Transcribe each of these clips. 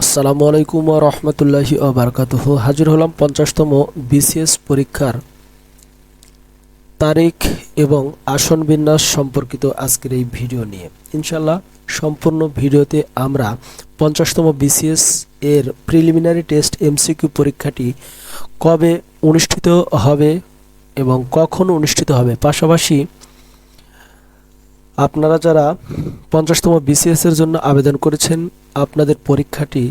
আসসালামু আলাইকুম রহমতুল্লাহি আবরকাতুহ হাজির হলাম পঞ্চাশতম বিসিএস পরীক্ষার তারিখ এবং আসন বিন্যাস সম্পর্কিত আজকের এই ভিডিও নিয়ে। ইনশাল্লাহ সম্পূর্ণ ভিডিওতে আমরা পঞ্চাশতম বিসিএস এর প্রিলিমিনারি টেস্ট এমসিকিউ পরীক্ষাটি কবে অনুষ্ঠিত হবে এবং কখন অনুষ্ঠিত হবে? পাশাপাশি আপনারা যারা পঞ্চাশতম বিসিএস এর জন্য আবেদন করেছেন, আপনাদের পরীক্ষাটি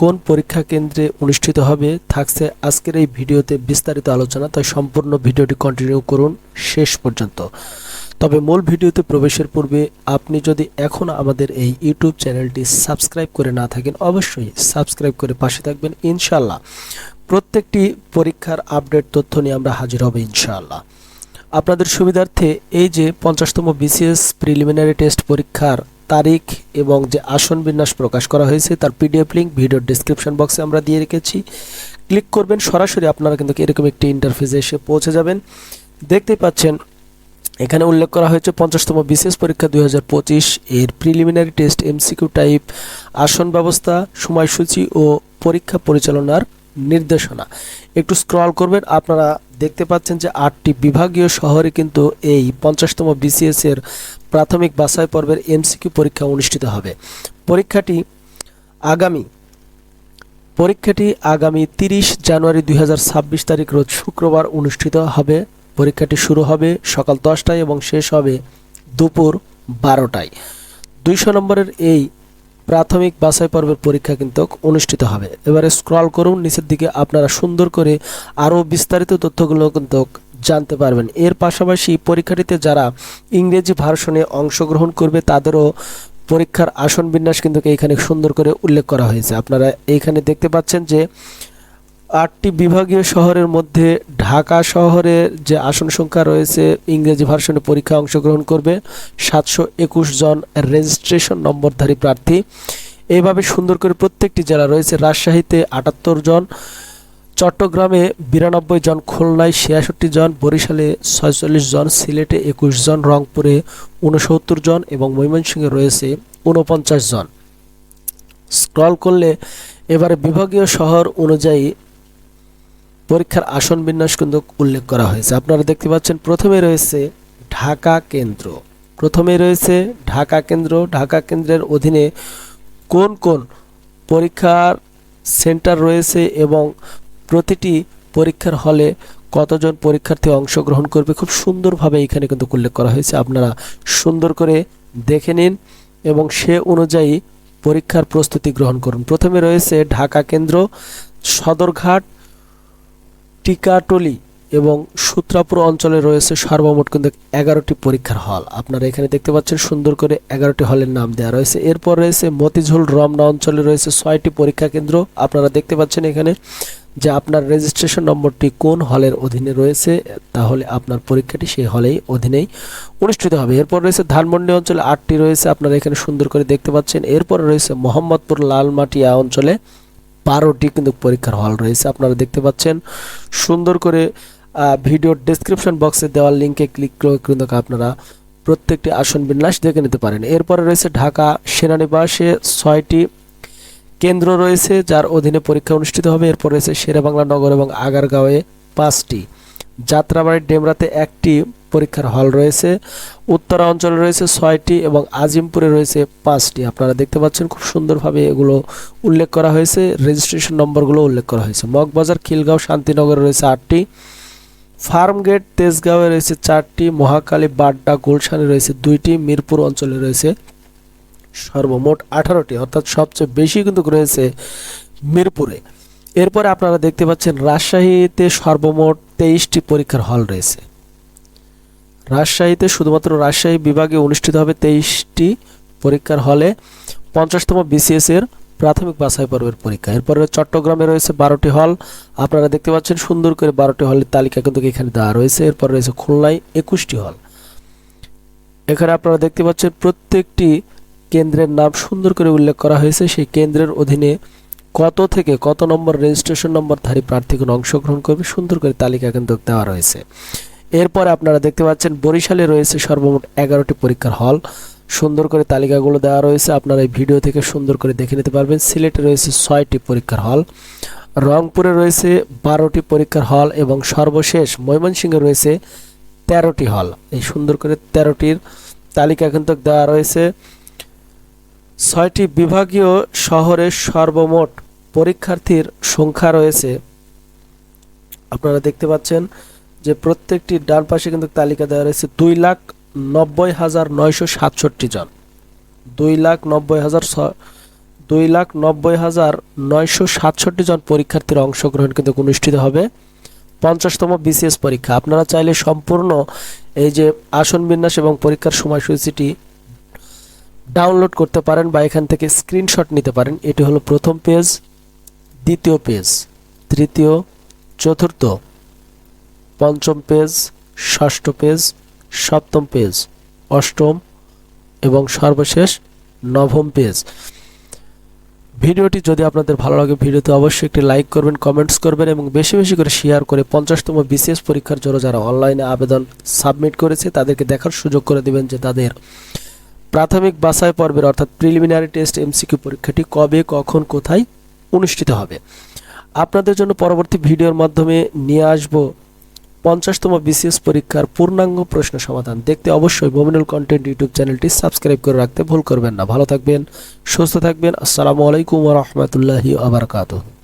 কোন পরীক্ষা কেন্দ্রে অনুষ্ঠিত হবে থাকছে আজকের এই ভিডিওতে বিস্তারিত আলোচনা, তাই সম্পূর্ণ ভিডিওটি কন্টিনিউ করুন শেষ পর্যন্ত। তবে মূল ভিডিওতে প্রবেশের পূর্বে আপনি যদি এখন আমাদের এই ইউটিউব চ্যানেলটি সাবস্ক্রাইব করে না থাকেন, অবশ্যই সাবস্ক্রাইব করে পাশে থাকবেন ইনশাল্লাহ প্রত্যেকটি পরীক্ষার আপডেট তথ্য নিয়ে আমরা হাজির হব, ইনশাআল্লাহ। আপনাদের সুবিধার্থে এই যে পঞ্চাশতম বিসিএস প্রিলিমিনারি টেস্ট পরীক্ষার তারিখ এবং যে আসন বিন্যাস প্রকাশ করা হয়েছে, তার পিডিএফ লিঙ্ক ভিডিওর ডিসক্রিপশন বক্সে আমরা দিয়ে রেখেছি। ক্লিক করবেন, সরাসরি আপনারা কিন্তু এরকম একটি ইন্টারফেসে এসে পৌঁছে যাবেন। দেখতেই পাচ্ছেন, এখানে উল্লেখ করা হয়েছে পঞ্চাশতম বিশেষ পরীক্ষা দুই হাজার পঁচিশ এর প্রিলিমিনারি টেস্ট এমসিকিউ টাইপ আসন ব্যবস্থা, সময়সূচি ও পরীক্ষা পরিচালনার নির্দেশনা। একটু স্ক্রল করবেন, আপনারা দেখতে পাচ্ছেন যে আটটি বিভাগীয় শহরে কিন্তু এই পঞ্চাশতম বিসিএস এর প্রাথমিক বাছাই পর্বের এমসিকিউ পরীক্ষা অনুষ্ঠিত হবে। পরীক্ষাটি আগামী পরীক্ষাটি আগামী তিরিশ জানুয়ারি দুই হাজার ছাব্বিশ তারিখ রোজ শুক্রবার অনুষ্ঠিত হবে। পরীক্ষাটি শুরু হবে সকাল দশটায় এবং শেষ হবে দুপুর বারোটায়। দুইশো নম্বরের এই প্রাথমিক বাছাই পর্বের পরীক্ষা কিন্তু অনুষ্ঠিত হবে। এবারে স্ক্রল করুন, নিচের দিকে আপনারা সুন্দর করে আরও বিস্তারিত তথ্যগুলো কিন্তু জানতে পারবেন। এর পাশাপাশি পরীক্ষাটিতে যারা ইংরেজি ভার্সনে অংশগ্রহণ করবে, তাদেরও পরীক্ষার আসন বিন্যাস কিন্তু এখানে সুন্দর করে উল্লেখ করা হয়েছে। আপনারা এইখানে দেখতে পাচ্ছেন যে আটটি বিভাগীয় শহরের মধ্যে ঢাকা শহরের যে আসন সংখ্যা রয়েছে, ইংরেজি ভার্সনে পরীক্ষা অংশগ্রহণ করবে সাতশো একুশ জন রেজিস্ট্রেশন নম্বরধারী প্রার্থী। এইভাবে সুন্দর করে প্রত্যেকটি জেলা রয়েছে। রাজশাহীতে আটাত্তর জন, চট্টগ্রামে বিরানব্বই জন, খুলনায় ছিয়াষট্টি জন, বরিশালে ছয়চল্লিশ জন, সিলেটে একুশ জন, রংপুরে উনসত্তর জন এবং ময়মনসিংহে রয়েছে ঊনপঞ্চাশ জন। স্ক্রল করলে এবারে বিভাগীয় শহর অনুযায়ী পরীক্ষার আসন বিন্যাস কিন্তু উল্লেখ করা হয়েছে। আপনারা দেখতে পাচ্ছেন প্রথমে রয়েছে ঢাকা কেন্দ্র। প্রথমে রয়েছে ঢাকা কেন্দ্র। ঢাকা কেন্দ্রের অধীনে কোন কোন পরীক্ষার সেন্টার রয়েছে এবং প্রতিটি পরীক্ষার হলে কতজন পরীক্ষার্থী অংশগ্রহণ করবে? খুব সুন্দরভাবে এখানে কিন্তু উল্লেখ করা হয়েছে। আপনারা সুন্দর করে দেখে নিন এবং সে অনুযায়ী পরীক্ষার প্রস্তুতি গ্রহণ করুন। প্রথমে রয়েছে ঢাকা কেন্দ্র, সদরঘাট টিকাটলি এবং সূত্রাপুর অঞ্চলে রয়েছে সর্বমোট কিন্তু এগারোটি পরীক্ষার হল। আপনারা এখানে দেখতে পাচ্ছেন সুন্দর করে এগারোটি হলের নাম দেওয়া রয়েছে। এরপর রয়েছে মতিঝুল, রমনা অঞ্চলে রয়েছে ছয়টি পরীক্ষা কেন্দ্র। আপনারা দেখতে পাচ্ছেন এখানে যে আপনার রেজিস্ট্রেশন নম্বরটি কোন হলের অধীনে রয়েছে, তাহলে আপনার পরীক্ষাটি সেই হলেই অধীনেই অনুষ্ঠিত হবে। এরপর রয়েছে ধানমন্ডি অঞ্চলে আটটি রয়েছে, আপনারা এখানে সুন্দর করে দেখতে পাচ্ছেন। এরপর রয়েছে মোহাম্মদপুর লালমাটিয়া অঞ্চলে বারোটি কিন্তু পরীক্ষার হল রয়েছে। আপনারা দেখতে পাচ্ছেন, সুন্দর করে ভিডিওর ডেসক্রিপশন বক্সে দেওয়ার লিঙ্কে ক্লিক করে কিন্তু আপনারা প্রত্যেকটি আসন বিন্যাস দেখে নিতে পারেন। এরপরে রয়েছে ঢাকা সেনানিবাসে ছয়টি কেন্দ্র রয়েছে, যার অধীনে পরীক্ষা অনুষ্ঠিত হবে। এরপর রয়েছে শেরেবাংলা নগর এবং আগারগাঁওয়ে পাঁচটি। যাত্রাবাড়ির ডেমরাতে একটি পরীক্ষার হল রয়েছে, উত্তরা অঞ্চলে রয়েছে ছয়টি এবং আজিমপুরে রয়েছে পাঁচটি। আপনারা দেখতে পাচ্ছেন খুব সুন্দরভাবে এগুলো উল্লেখ করা হয়েছে রেজিস্ট্রেশন নম্বরগুলো উল্লেখ করা হয়েছে। মগবাজার, খিলগাঁও, শান্তিনগরে রয়েছে আটটি। ফার্মগেট, তেজগাঁওয়ে রয়েছে চারটি। মহাকালী বাড্ডা, গুলশানে রয়েছে দুইটি। মিরপুর অঞ্চলে রয়েছে সর্বমোট আঠারোটি। অর্থাৎ সবচেয়ে বেশি কিন্তু রয়েছে মিরপুরে। এরপরে আপনারা দেখতে পাচ্ছেন রাজশাহীতে সর্বমোট তেইশটি পরীক্ষার হল রয়েছে। রাজশাহীতে শুধুমাত্র রাজশাহী বিভাগে অনুষ্ঠিত হবে তেইশটি পরীক্ষার হলে পঞ্চাশতম বিসিএস এর প্রাথমিক বাছাই পর্বের পরীক্ষা। এরপরে চট্টগ্রামে রয়েছে বারোটি হল। আপনারা দেখতে পাচ্ছেন সুন্দর করে বারোটি হলের তালিকা কিন্তু এখানে দেওয়া রয়েছে। এরপর রয়েছে খুলনায় একুশটি হল। এখানে আপনারা দেখতে পাচ্ছেন প্রত্যেকটি কেন্দ্রের নাম সুন্দর করে উল্লেখ করা হয়েছে। সেই কেন্দ্রের অধীনে কত থেকে কত নম্বর রেজিস্ট্রেশন নম্বরধারী প্রার্থীগণ অংশগ্রহণ করবে। সুন্দর করে তালিকা কিন্তু দেওয়া রয়েছে। এরপরে আপনারা দেখতে পাচ্ছেন, বরিশালে রয়েছে সর্বমোট এগারোটি পরীক্ষার হল। সুন্দর করে তালিকাগুলো দেওয়া রয়েছে, আপনারা এই ভিডিও থেকে সুন্দর করে দেখে নিতে পারবেন। সিলেটে রয়েছে ছয়টি পরীক্ষার হল, রংপুরে রয়েছে বারোটি পরীক্ষার হল এবং সর্বশেষ ময়মনসিংহে রয়েছে তেরোটি হল। এই সুন্দর করে তেরোটির তালিকা কিন্তু দেওয়া রয়েছে। ছয়টি বিভাগীয় শহরের সর্বমোট পরীক্ষার্থীর সংখ্যা রয়েছে। আপনারা দেখতে পাচ্ছেন যে প্রত্যেকটি ডান পাশে কিন্তু তালিকা দেওয়া রয়েছে দুই লাখ নব্বই হাজার নয়শো সাতষট্টি জন। দুই লাখ নব্বই হাজার দুই লাখ নব্বই হাজার নয়শো সাতষট্টি জন পরীক্ষার্থীর অংশগ্রহণ কিন্তু অনুষ্ঠিত হবে। পঞ্চাশতম বিসিএস পরীক্ষা। আপনারা চাইলে সম্পূর্ণ এই যে আসন বিন্যাস এবং পরীক্ষার সময়সূচিটি ডাউনলোড করতে পারেন বা এখান থেকে স্ক্রিনশট নিতে পারেন। এটি হলো প্রথম পেজ, দ্বিতীয় পেজ, তৃতীয়, চতুর্থ। পঞ্চম পেজ, ষষ্ঠ পেজ, সপ্তম পেজ, অষ্টম এবং সর্বশেষ নবম পেজ। ভিডিওটি যদি আপনাদের ভালো লাগে, ভিডিওতে অবশ্যই একটি লাইক করবেন, কমেন্টস করবেন এবং বেশি বেশি করে শেয়ার করে পঞ্চাশতম বিসিএস পরীক্ষার জন্য যারা অনলাইনে আবেদন সাবমিট করেছে, তাদেরকে দেখার সুযোগ করে দেবেন যে তাদের প্রাথমিক বাছাই পর্বের অর্থাৎ প্রিলিমিনারি টেস্ট এমসিকিউ পরীক্ষাটি কবে, কখন, কোথায় অনুষ্ঠিত হবে। আপনাদের জন্য পরবর্তী ভিডিওর মাধ্যমে নিয়ে আসব পঞ্চাশতম বিসিএস পরীক্ষার পূর্ণাঙ্গ প্রশ্ন সমাধান দেখতে অবশ্যই মোমিনুল কন্টেন্ট ইউটিউব চ্যানেলটি সাবস্ক্রাইব করে রাখতে ভুল করবেন না। ভালো থাকবেন, সুস্থ থাকবেন। আসসালামু আলাইকুম রহমতুল্লাহি আবরকাতুহ